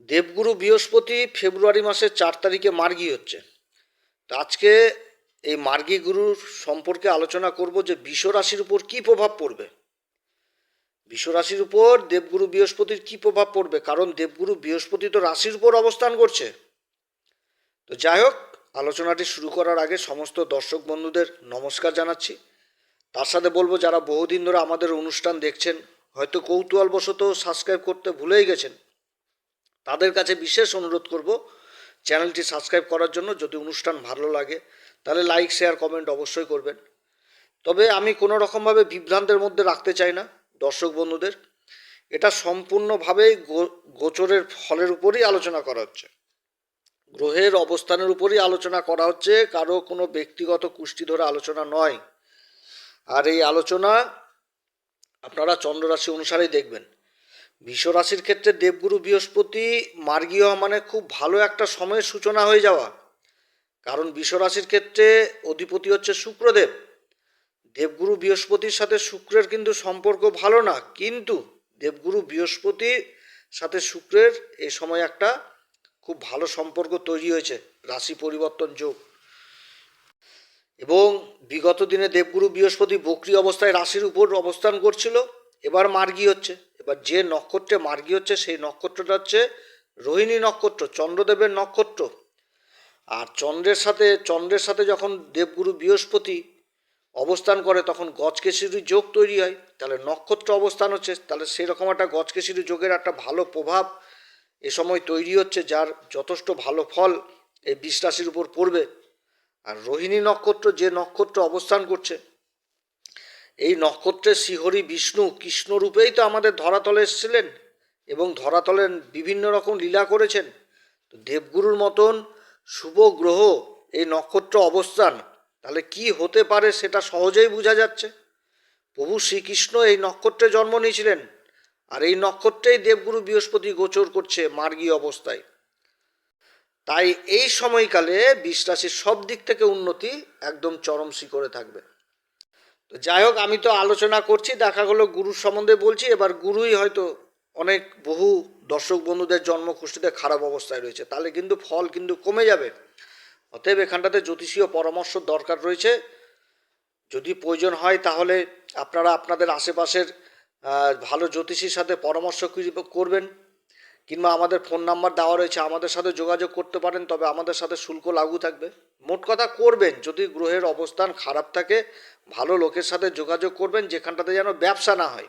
দেবগুরু বৃহস্পতি ফেব্রুয়ারি মাসের চার তারিখে মার্গী হচ্ছে। তো আজকে এই মার্গী গুরুর সম্পর্কে আলোচনা করব যে রাশির উপর কী প্রভাব পড়বে। রাশির উপর দেবগুরু বৃহস্পতির কী প্রভাব পড়বে? কারণ দেবগুরু বৃহস্পতি তো রাশির উপর অবস্থান করছে। তো যাই হোক, আলোচনাটি শুরু করার আগে সমস্ত দর্শক বন্ধুদের নমস্কার জানাচ্ছি। তার সাথে বলব, যারা বহুদিন ধরে আমাদের অনুষ্ঠান দেখছেন, হয়তো কৌতূহলবশত সাবস্ক্রাইব করতে ভুলেই গেছেন তাদের কাছে বিশেষ অনুরোধ করব চ্যানেলটি সাবস্ক্রাইব করার জন্য যদি অনুষ্ঠান ভালো লাগে, তাহলে লাইক শেয়ার কমেন্ট অবশ্যই করবেন। তবে আমি কোনো রকমভাবে বিভ্রান্তের মধ্যে রাখতে চাই না দর্শক বন্ধুদের। এটা সম্পূর্ণভাবেই গোচরের ফলের উপরই আলোচনা করা হচ্ছে। গ্রহের অবস্থানের উপরই আলোচনা করা হচ্ছে, কারও কোনো ব্যক্তিগত কুষ্টি ধরে আলোচনা নয়। আর এই আলোচনা আপনারা চন্দ্ররাশি অনুসারেই দেখবেন। বিশ্ব রাশির ক্ষেত্রে দেবগুরু বৃহস্পতি মার্গীয় মানে খুব ভালো একটা সময়ের সূচনা হয়ে যাওয়া। কারণ বিশ্ব রাশির ক্ষেত্রে অধিপতি হচ্ছে শুক্রদেব। দেবগুরু বৃহস্পতির সাথে শুক্রের কিন্তু সম্পর্ক ভালো না, কিন্তু দেবগুরু বৃহস্পতির সাথে শুক্রের এ সময় একটা খুব ভালো সম্পর্ক তৈরি হয়েছে, রাশি পরিবর্তন যোগ। এবং বিগত দিনে দেবগুরু বৃহস্পতি বক্রি অবস্থায় রাশির উপর অবস্থান করছিল। এবার মার্গী হচ্ছে। এবার যে নক্ষত্রে মার্গী হচ্ছে, সেই নক্ষত্রটা হচ্ছে রোহিণী নক্ষত্র, চন্দ্রদেবের নক্ষত্র। আর চন্দ্রের সাথে চন্দ্রের সাথে যখন দেবগুরু বৃহস্পতি অবস্থান করে, তখন গজকেশরী যোগ তৈরি হয়। তাহলে নক্ষত্র অবস্থান হচ্ছে, তাহলে সেরকম একটা গজকেশরী যোগের একটা ভালো প্রভাব এ সময় তৈরি হচ্ছে, যার যথেষ্ট ভালো ফল এই রাশির উপর পড়বে। আর রোহিণী নক্ষত্র যে নক্ষত্র অবস্থান করছে এই নক্ষত্রের শ্রীহরি বিষ্ণু কৃষ্ণ রূপেই তো আমাদের ধরাতলে এসেছিলেন এবং ধরাতলে বিভিন্ন রকম লীলা করেছেন। তো দেবগুরুর মতন শুভ গ্রহ এই নক্ষত্র অবস্থান, তাহলে কি হতে পারে সেটা সহজেই বোঝা যাচ্ছে। প্রভু শ্রীকৃষ্ণ এই নক্ষত্রে জন্ম নিয়েছিলেন আর এই নক্ষত্রেই দেবগুরু বৃহস্পতি গোচর করছে মার্গী অবস্থায়। তাই এই সময়কালে বিষ রাশির সব দিক থেকে উন্নতি একদম চরম শিখরে থাকবে। তো যাই হোক, আমি তো আলোচনা করছি, দেখা গেলো গুরুর সম্বন্ধে বলছি, এবার গুরুই হয়তো অনেক বহু দর্শক বন্ধুদের জন্ম কুষ্টিতে খারাপ অবস্থায় রয়েছে, তাহলে কিন্তু ফল কিন্তু কমে যাবে। অতএব এখানটাতে জ্যোতিষীয় পরামর্শ দরকার রয়েছে, যদি প্রয়োজন হয় তাহলে আপনারা আপনাদের আশেপাশের ভালো জ্যোতিষীর সাথে পরামর্শ করবেন। কিংবা আমাদের ফোন নাম্বার দেওয়া রয়েছে, আমাদের সাথে যোগাযোগ করতে পারেন, তবে আমাদের সাথে শুল্ক লাগু থাকবে। মোট কথা করবেন, যদি গ্রহের অবস্থান খারাপ থাকে, ভালো লোকের সাথে যোগাযোগ করবেন, যেখানটাতে যেন ব্যবসা না হয়।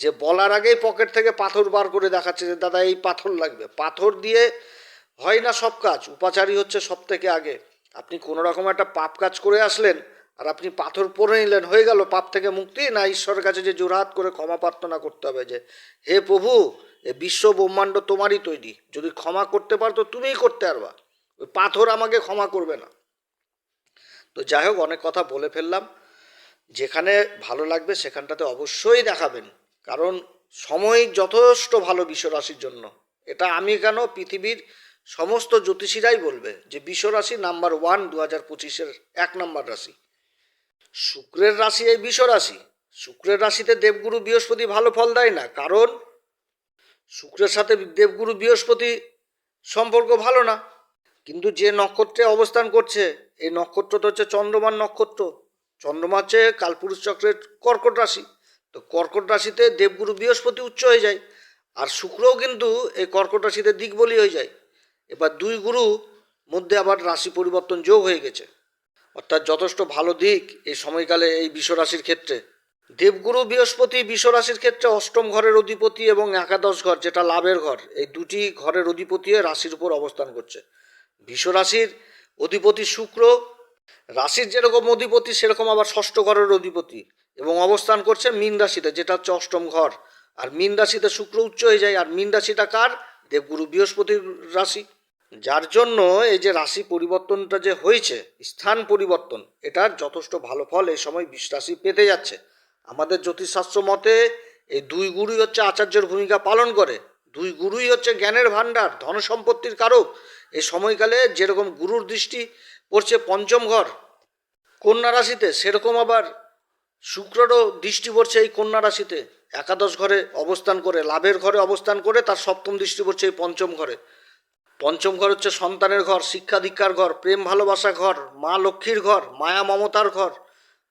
যে বলার আগেই পকেট থেকে পাথর বার করে দেখাচ্ছে যে, দাদা, এই পাথর লাগবে। পাথর দিয়ে হয় না সব কাজ উপাচারী হচ্ছে সব থেকে আগে। আপনি কোনো রকম একটা পাপ কাজ করে আসলেন, আর আপনি পাথর পরে নিলেন, হয়ে গেল পাপ থেকে মুক্তি? না, ঈশ্বরের কাছে যে জোরহাত করে ক্ষমা প্রার্থনা করতে হবে যে, হে প্রভু বিশ্ব ব্রহ্মাণ্ড তোমারই তৈরি। যদি ক্ষমা করতে পারতো তুমিই করতে পারবা। ওই পাথর আমাকে ক্ষমা করবে না। তো যাই হোক, অনেক কথা বলে ফেললাম। যেখানে ভালো লাগবে, সেখানটাতে অবশ্যই দেখাবেন। কারণ সময় যথেষ্ট ভালো বিশ্বরাশির জন্য। এটা আমি কেন? পৃথিবীর সমস্ত জ্যোতিষীরাই বলবে যে বিশ্বরাশি নাম্বার ওয়ান দু হাজার পঁচিশের এক নাম্বার রাশি। শুক্রের রাশি এই বিশ্বরাশি। শুক্রের রাশিতে দেবগুরু বৃহস্পতি ভালো ফল দেয় না। কারণ শুক্রের সাথে দেবগুরু বৃহস্পতি সম্পর্ক ভালো না। কিন্তু যে নক্ষত্রে অবস্থান করছে, এই নক্ষত্র তো হচ্ছে চন্দ্রমান নক্ষত্র। চন্দ্রমা হচ্ছে কালপুরুষ চক্রের কর্কট রাশি। তো কর্কট রাশিতে দেবগুরু বৃহস্পতি উচ্চ হয়ে যায়, আর শুক্রও কিন্তু এই কর্কট রাশিতে দিকবলি হয়ে যায়। এবার দুই গুরু মধ্যে আবার রাশি পরিবর্তন যোগ হয়ে গেছে। অর্থাৎ যথেষ্ট ভালো দিক এই সময়কালে এই বিশ্বরাশির ক্ষেত্রে। দেবগুরু বৃহস্পতি বিশ্বরাশির ক্ষেত্রে অষ্টম ঘরের অধিপতি এবং একাদশ ঘর, যেটা লাভের ঘর, এই দুটি ঘরের অধিপতি রাশির উপর অবস্থান করছে। বিশ্বরাশির অধিপতি শুক্র, রাশির যেরকম অধিপতি, সেরকম আবার ষষ্ঠ ঘরের অধিপতি এবং অবস্থান করছে মীন রাশিতে, যেটা হচ্ছে অষ্টম ঘর। আর মীন রাশিতে শুক্র উচ্চ হয়ে যায়, আর মীন রাশিটা কার? দেবগুরু বৃহস্পতির রাশি। যার জন্য এই যে রাশি পরিবর্তনটা যে হয়েছে, স্থান পরিবর্তন, এটার যথেষ্ট ভালো ফল এই সময় বিষ রাশি পেতে যাচ্ছে। আমাদের জ্যোতিষশাস্ত্র মতে এই দুই গুরুই হচ্ছে আচার্যের ভূমিকা পালন করে। দুই গুরুই হচ্ছে জ্ঞানের ভাণ্ডার ধন সম্পত্তির কারক। এই সময়কালে যেরকম গুরুর দৃষ্টি পড়ছে পঞ্চম ঘর, কন্যা রাশিতে সেরকম আবার শুক্ররও দৃষ্টি পড়ছে এই কন্যা রাশিতে। একাদশ ঘরে অবস্থান করে, লাভের ঘরে অবস্থান করে তার সপ্তম দৃষ্টি পড়ছে এই পঞ্চম ঘরে। পঞ্চম ঘর হচ্ছে সন্তানের ঘর, শিক্ষা দীক্ষার ঘর, প্রেম ভালোবাসা ঘর, মা লক্ষ্মীর ঘর, মায়া মমতার ঘর।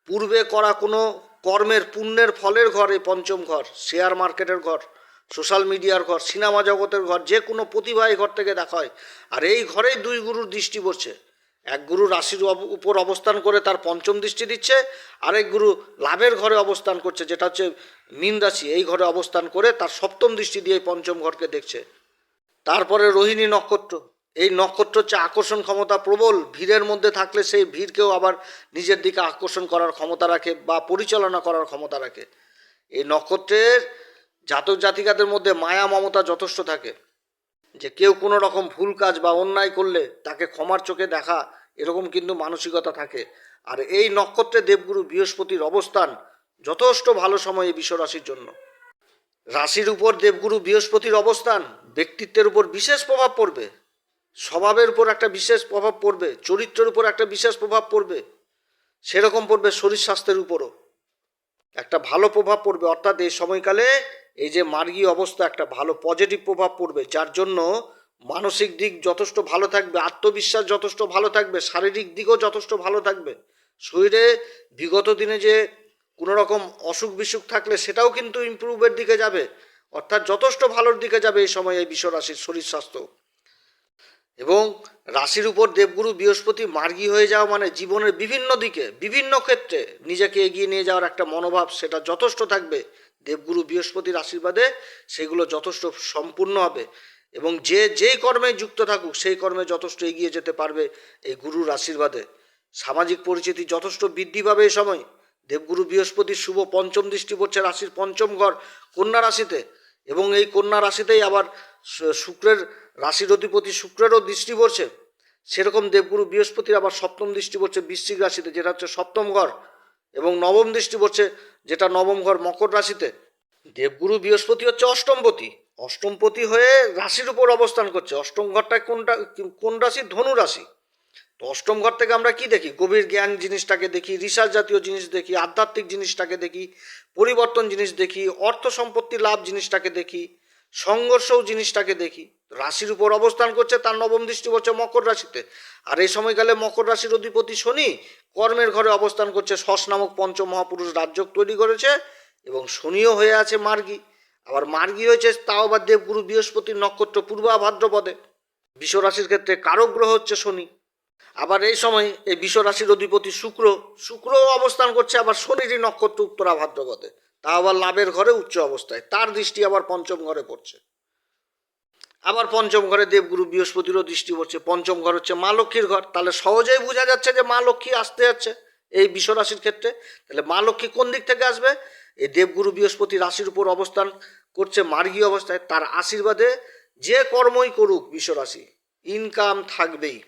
পূর্বে করা কোনো কর্মের পুণ্যের ফলের ঘর এই পঞ্চম ঘর শেয়ার মার্কেটের ঘর সোশ্যাল মিডিয়ার ঘর সিনেমা জগতের ঘর, যে কোনো প্রতিভা এই ঘর থেকে দেখা হয়। আর এই ঘরেই দুই গুরুর দৃষ্টি পড়ছে। এক গুরু রাশির উপর অবস্থান করে তার পঞ্চম দৃষ্টি দিচ্ছে, আরেক গুরু লাভের ঘরে অবস্থান করছে, যেটা হচ্ছে মীন রাশি। এই ঘরে অবস্থান করে তার সপ্তম দৃষ্টি দিয়ে পঞ্চম ঘরকে দেখছে। তারপরে রোহিণী নক্ষত্র এই নক্ষত্র হচ্ছে আকর্ষণ ক্ষমতা প্রবল, ভিড়ের মধ্যে থাকলে সেই ভিড়কেও আবার নিজের দিকে আকর্ষণ করার ক্ষমতা রাখে বা পরিচালনা করার ক্ষমতা রাখে। এই নক্ষত্রের জাতক জাতিকাদের মধ্যে মায়া মমতা যথেষ্ট থাকে। যে কেউ কোনো রকম ভুল কাজ বা অন্যায় করলে তাকে ক্ষমার চোখে দেখা, এরকম কিন্তু মানসিকতা থাকে। আর এই নক্ষত্রে দেবগুরু বৃহস্পতির অবস্থান যথেষ্ট ভালো সময় এই বিশ্বরাশির জন্য। রাশির উপর দেবগুরু বৃহস্পতির অবস্থান, ব্যক্তিত্বের উপর বিশেষ প্রভাব পড়বে। স্বভাবের উপর একটা বিশেষ প্রভাব পড়বে, চরিত্রের উপর একটা বিশেষ প্রভাব পড়বে, সেরকম পড়বে শরীর স্বাস্থ্যের উপরও। একটা ভালো প্রভাব পড়বে, অর্থাৎ এই সময়কালে এই যে মার্গী অবস্থা একটা ভালো পজিটিভ প্রভাব পড়বে, যার জন্য মানসিক দিক যথেষ্ট ভালো থাকবে, আত্মবিশ্বাস যথেষ্ট ভালো থাকবে, শারীরিক দিকও যথেষ্ট ভালো থাকবে। শরীরে বিগত দিনে যে কোনো রকম অসুখ বিসুখ থাকলে সেটাও কিন্তু ইমপ্রুভের দিকে যাবে, অর্থাৎ যথেষ্ট ভালোর দিকে যাবে এই সময় এই বিশ্বরাশির শরীর স্বাস্থ্য। এবং রাশির উপর দেবগুরু বৃহস্পতি মার্গী হয়ে যাওয়া মানে জীবনের বিভিন্ন দিকে, বিভিন্ন ক্ষেত্রে নিজেকে এগিয়ে নিয়ে যাওয়ার একটা মনোভাব সেটা যথেষ্ট থাকবে। দেবগুরু বৃহস্পতির আশীর্বাদে সেগুলো যথেষ্ট সম্পূর্ণ হবে এবং যে যেই কর্মে যুক্ত থাকুক সেই কর্মে যথেষ্ট এগিয়ে যেতে পারবে এই গুরুর আশীর্বাদে। সামাজিক পরিচিতি যথেষ্ট বৃদ্ধি পাবে এই সময়। দেবগুরু বৃহস্পতির শুভ পঞ্চম দৃষ্টি পড়ছে রাশির পঞ্চম ঘর কন্যা রাশিতে এবং এই কন্যা রাশিতেই আবার শুক্রের, রাশির অধিপতি শুক্রেরও দৃষ্টি পড়ছে। সেরকম দেবগুরু বৃহস্পতির আবার সপ্তম দৃষ্টি পড়ছে বৃশ্চিক রাশিতে, যেটা হচ্ছে সপ্তম ঘর এবং নবম দৃষ্টি পড়ছে, যেটা নবম ঘর মকর রাশিতে। দেবগুরু বৃহস্পতি হচ্ছে অষ্টমপতি। অষ্টমপতি হয়ে রাশির উপর অবস্থান করছে। অষ্টম ঘরটা কোনটা, কোন রাশি? ধনু রাশি। তো অষ্টম ঘর থেকে আমরা কি দেখি? গভীর জ্ঞান জিনিসটাকে দেখি, রিসার্চ জাতীয় জিনিস দেখি, আধ্যাত্মিক জিনিসটাকে দেখি, পরিবর্তন জিনিস দেখি, অর্থ সম্পত্তি লাভ জিনিসটাকে দেখি, সংঘর্ষও জিনিসটাকে দেখি। রাশির উপর অবস্থান করছে তার নবম দৃষ্টি পড়ছে মকর রাশিতে। আর এই সময়কালে মকর রাশির অধিপতি শনি কর্মের ঘরে অবস্থান করছে শশ নামক পঞ্চ মহাপুরুষ রাজ্য তৈরি করেছে এবং শনিও হয়ে আছে মার্গী। আবার মার্গী হয়েছে তাও আবার দেবগুরু বৃহস্পতির নক্ষত্র পূর্বা ভাদ্রপদে। বিশ্বরাশির ক্ষেত্রে কারক গ্রহ হচ্ছে শনি। আবার এই সময় এই বিশ্বরাশির অধিপতি শুক্র, শুক্রও অবস্থান করছে আবার শনিরই নক্ষত্র উত্তরা ভাদ্রপদে। তা আবার লাভের ঘরে উচ্চ অবস্থায়। তার দৃষ্টি আবার পঞ্চম ঘরে পড়ছে। আবার পঞ্চম ঘরে দেবগুরু বৃহস্পতিরও দৃষ্টি পড়ছে। পঞ্চম ঘর হচ্ছে মা লক্ষ্মীর ঘর। তাহলে সহজেই বোঝা যাচ্ছে যে মা লক্ষ্মী আসতে যাচ্ছে এই বিশ্বরাশির ক্ষেত্রে। তাহলে মা লক্ষ্মী কোন দিক থেকে আসবে? এই দেবগুরু বৃহস্পতি রাশির উপর অবস্থান করছে মার্গী অবস্থায়। তার আশীর্বাদে যে কর্মই করুক বিশ্বরাশি ইনকাম থাকবেই।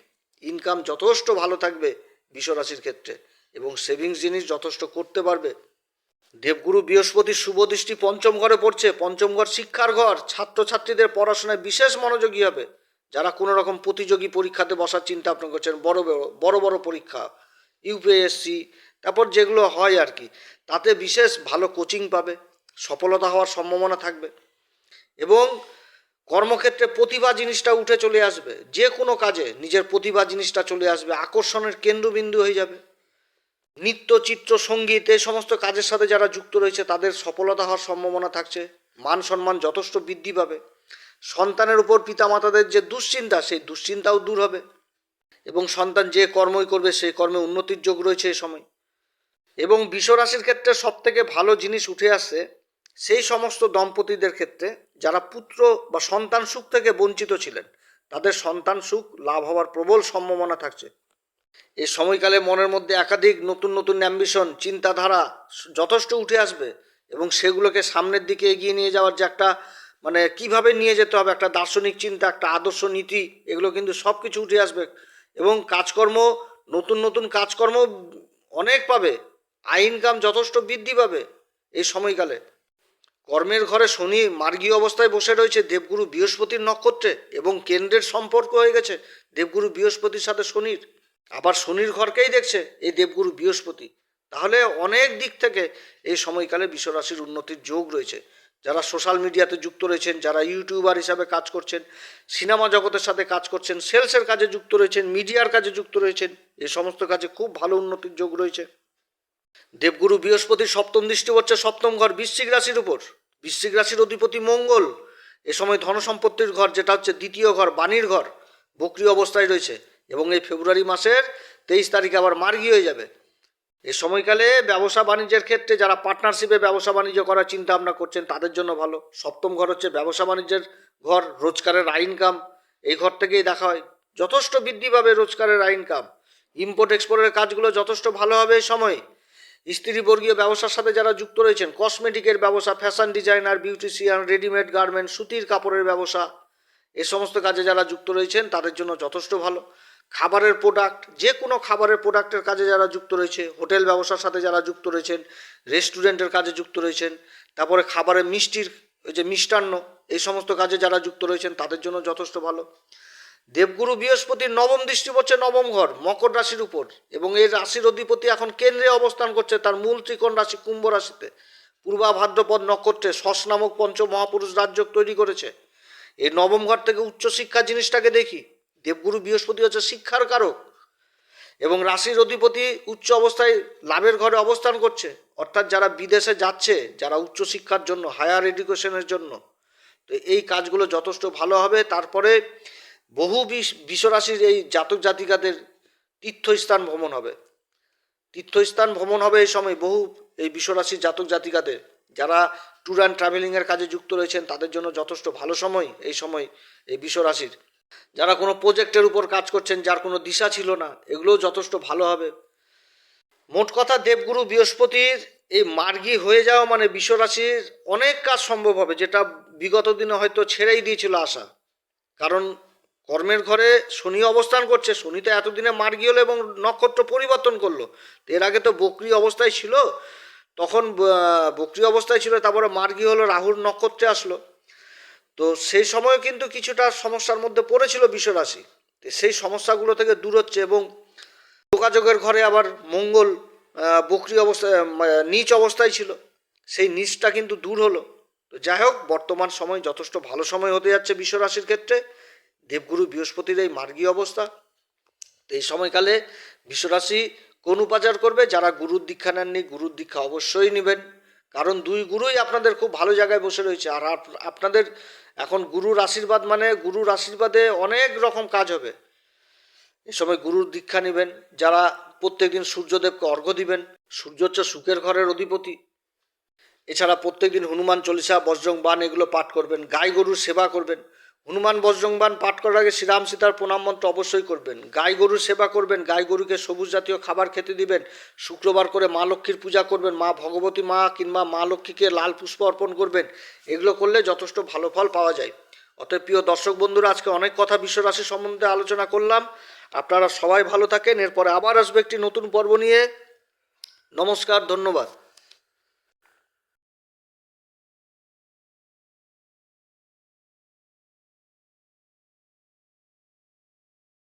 ইনকাম যথেষ্ট ভালো থাকবে বিশ্বরাশির ক্ষেত্রে এবং সেভিংস জিনিস যথেষ্ট করতে পারবে। দেবগুরু বৃহস্পতির শুভ দৃষ্টি পঞ্চম ঘরে পড়ছে। পঞ্চম ঘর শিক্ষার ঘর। ছাত্রছাত্রীদের পড়াশোনায় বিশেষ মনোযোগী হবে। যারা কোনো রকম প্রতিযোগী পরীক্ষাতে বসার চিন্তা ভাবনা করছেন, বড় বড় বড় বড় পরীক্ষা ইউপিএসসি তারপর যেগুলো হয় আর কি, তাতে বিশেষ ভালো কোচিং পাবে, সফলতা হওয়ার সম্ভাবনা থাকবে। এবং কর্মক্ষেত্রে প্রতিভা জিনিসটা উঠে চলে আসবে। যে কোনো কাজে নিজের প্রতিভা জিনিসটা চলে আসবে, আকর্ষণের কেন্দ্রবিন্দু হয়ে যাবে। নৃত্য, চিত্র, সংগীত, এই সমস্ত কাজের সাথে যারা যুক্ত রয়েছে, তাদের সফলতা হওয়ার সম্ভাবনা থাকছে। মান সম্মান যথেষ্ট বৃদ্ধি পাবে। সন্তানের উপর পিতামাতাদের যে দুশ্চিন্তা, সেই দুশ্চিন্তাও দূর হবে। এবং সন্তান যে কর্মই করবে, সেই কর্মে উন্নতির যোগ রয়েছে এই সময়। এবং বিশ্বরাশির ক্ষেত্রে সব থেকে ভালো জিনিস উঠে আসছে, সেই সমস্ত দম্পতিদের ক্ষেত্রে যারা পুত্র বা সন্তান সুখ থেকে বঞ্চিত ছিলেন, তাদের সন্তান সুখ লাভ হওয়ার প্রবল সম্ভাবনা থাকছে। এই সময়কালে মনের মধ্যে একাধিক নতুন নতুন অ্যাম্বিশন, চিন্তাধারা যথেষ্ট উঠে আসবে এবং সেগুলোকে সামনের দিকে এগিয়ে নিয়ে যাওয়ার যে একটা মানে কীভাবে নিয়ে যেতে হবে একটা দার্শনিক চিন্তা, একটা আদর্শ নীতি, এগুলো কিন্তু সব কিছু উঠে আসবে এবং কাজকর্ম, নতুন নতুন কাজকর্ম অনেক পাবে, আয় ইনকাম যথেষ্ট বৃদ্ধি পাবে এই সময়কালে। কর্মের ঘরে শনি মার্গী অবস্থায় বসে রয়েছে, দেবগুরু বৃহস্পতির নক্ষত্রে এবং কেন্দ্রের সম্পর্ক হয়ে গেছে, দেবগুরু বৃহস্পতির সাথে শনির। আবার শনির ঘরকেই দেখছে এই দেবগুরু বৃহস্পতি। তাহলে অনেক দিক থেকে এই সময়কালে বিশ্বরাশির উন্নতির যোগ রয়েছে। যারা সোশ্যাল মিডিয়াতে যুক্ত রয়েছেন, যারা ইউটিউবার হিসাবে কাজ করছেন, সিনেমা জগতের সাথে কাজ করছেন, সেলসের কাজে যুক্ত রয়েছেন, মিডিয়ার কাজে যুক্ত রয়েছেন এই সমস্ত কাজে খুব ভালো উন্নতির যোগ রয়েছে। দেবগুরু বৃহস্পতির সপ্তম দৃষ্টি হচ্ছে সপ্তম ঘর বৃশ্চিক রাশির উপর। বৃশ্চিক রাশির অধিপতি মঙ্গল। এ সময় ধন সম্পত্তির ঘর, যেটা হচ্ছে দ্বিতীয় ঘর, বাণীর ঘর, বক্রি অবস্থায় রয়েছে এবং এই ফেব্রুয়ারি মাসের তেইশ তারিখে আবার মার্গি হয়ে যাবে। এ সময়কালে ব্যবসা বাণিজ্যের ক্ষেত্রে যারা পার্টনারশিপে ব্যবসা বাণিজ্য করার চিন্তা ভাবনা করছেন, তাদের জন্য ভালো। সপ্তম ঘর হচ্ছে ব্যবসা বাণিজ্যের ঘর, রোজগারের আয় ইনকাম এই ঘর থেকেই দেখা হয়, যথেষ্ট বৃদ্ধি পাবে রোজগারের আয় ইনকাম ইম্পোর্ট এক্সপোর্টের কাজগুলো যথেষ্ট ভালো হবে এই সময়। স্ত্রীবর্গীয় ব্যবসার সাথে যারা যুক্ত রয়েছেন কসমেটিকের ব্যবসা fashion designer beautician readymade garment সুতির কাপড়ের ব্যবসা, এ সমস্ত কাজে যারা যুক্ত রয়েছেন, তাদের জন্য যথেষ্ট ভালো। খাবারের প্রোডাক্ট যে কোনো খাবারের প্রোডাক্টের কাজে যারা যুক্ত রয়েছে হোটেল ব্যবসার সাথে যারা যুক্ত রয়েছেন রেস্টুরেন্টের কাজে যুক্ত রয়েছেন, তারপরে খাবারের মিষ্টির, ওই যে মিষ্টান্ন, এই সমস্ত কাজে যারা যুক্ত রয়েছেন, তাদের জন্য যথেষ্ট ভালো। দেবগুরু বৃহস্পতির নবম দৃষ্টি পড়ছে নবম ঘর, মকর রাশির উপর। এবং এই রাশির অধিপতি এখন কেন্দ্রে অবস্থান করছে তার মূল ত্রিকোণ রাশি কুম্ভ রাশিতে। পূর্বা ভাদ্রপদ নক্ষত্রে শস নামক পঞ্চ মহাপুরুষ রাজ্য তৈরি করেছে। এই নবম ঘর থেকে উচ্চশিক্ষা জিনিসটাকে দেখি। দেবগুরু বৃহস্পতি হচ্ছে শিক্ষার কারক। এবং রাশির অধিপতি উচ্চ অবস্থায় লাভের ঘরে অবস্থান করছে। অর্থাৎ যারা বিদেশে যাচ্ছে, যারা উচ্চশিক্ষার জন্য হায়ার এডুকেশনের জন্য, তো এই কাজগুলো যথেষ্ট ভালো হবে। তারপরে বহু বিশ বিশ্বরাশির এই জাতক জাতিকাদের তীর্থস্থান ভ্রমণ হবে। তীর্থস্থান ভ্রমণ হবে এই সময় বহু এই বিশ্বরাশির জাতক জাতিকাদের। যারা ট্যুর অ্যান্ড ট্রাভেলিংয়ের কাজে যুক্ত রয়েছেন, তাদের জন্য যথেষ্ট ভালো সময় এই সময় এই বিশ্বরাশির। যারা কোনো প্রজেক্টের উপর কাজ করছেন, যার কোনো দিশা ছিল না, এগুলোও যথেষ্ট ভালো হবে। মোট কথা, দেবগুরু বৃহস্পতির এই মার্গী হয়ে যাওয়া মানে বিশ্বরাশির অনেক কাজ সম্ভব হবে, যেটা বিগত দিনে হয়তো ছেড়েই দিয়েছিল আশা। কারণ কর্মের ঘরে শনি অবস্থান করছে। শনি তো এতদিনে মার্গী হলো এবং নক্ষত্র পরিবর্তন করল। এর আগে তো বকরি অবস্থায় ছিল। তখন বকরি অবস্থায় ছিল, তারপরে মার্গী হলো, রাহুর নক্ষত্রে আসলো। তো সেই সময় কিন্তু কিছুটা সমস্যার মধ্যে পড়েছিল বিশ্বরাশি। সেই সমস্যাগুলো থেকে দূর হচ্ছে এবং যোগাযোগের ঘরে আবার মঙ্গল বকরি অবস্থায় নিচ অবস্থায় ছিল। সেই নিচটা কিন্তু দূর হলো। তো যাই হোক, বর্তমান সময় যথেষ্ট ভালো সময় হতে যাচ্ছে বিশ্বরাশির ক্ষেত্রে। দেবগুরু বৃহস্পতির এই মার্গী অবস্থা। এই সময়কালে বিশ্বরাশি কোন উপাচার করবে? যারা গুরুর দীক্ষা নেননি, গুরুর দীক্ষা অবশ্যই নেবেন। কারণ দুই গুরুই আপনাদের খুব ভালো জায়গায় বসে রয়েছে। আর আপনাদের এখন গুরুর আশীর্বাদ মানে গুরুর আশীর্বাদে অনেক রকম কাজ হবে। এ সময় গুরুর দীক্ষা নেবেন। যারা প্রত্যেকদিন সূর্যদেবকে অর্ঘ্য দিবেন, সূর্য হচ্ছে সুখের ঘরের অধিপতি। এছাড়া প্রত্যেকদিন হনুমান চল্লিশা, বজ্রং বান এগুলো পাঠ করবেন, গাই গরুর সেবা করবেন। হনুমান বজ্রং বান পাঠ করার আগে শ্রীরাম সীতার প্রণাম মন্ত্র অবশ্যই করবেন। গাই গরুর সেবা করবেন, গাই গরুকে সবুজ জাতীয় খাবার খেতে দিবেন, শুক্রবার করে মা লক্ষ্মীর পূজা করবেন, মা ভগবতী মা কিংবা মা লক্ষ্মীকে লাল পুষ্প অর্পণ করবেন, এগুলো করলে যথেষ্ট ভালো ফল পাওয়া যায়। অতএব প্রিয় দর্শক বন্ধুরা, আজকে অনেক কথা বিশ্বরাশি সম্বন্ধে আলোচনা করলাম। আপনারা সবাই ভালো থাকেন, এরপরে আবার আসবে একটি নতুন পর্ব নিয়ে। নমস্কার, ধন্যবাদ।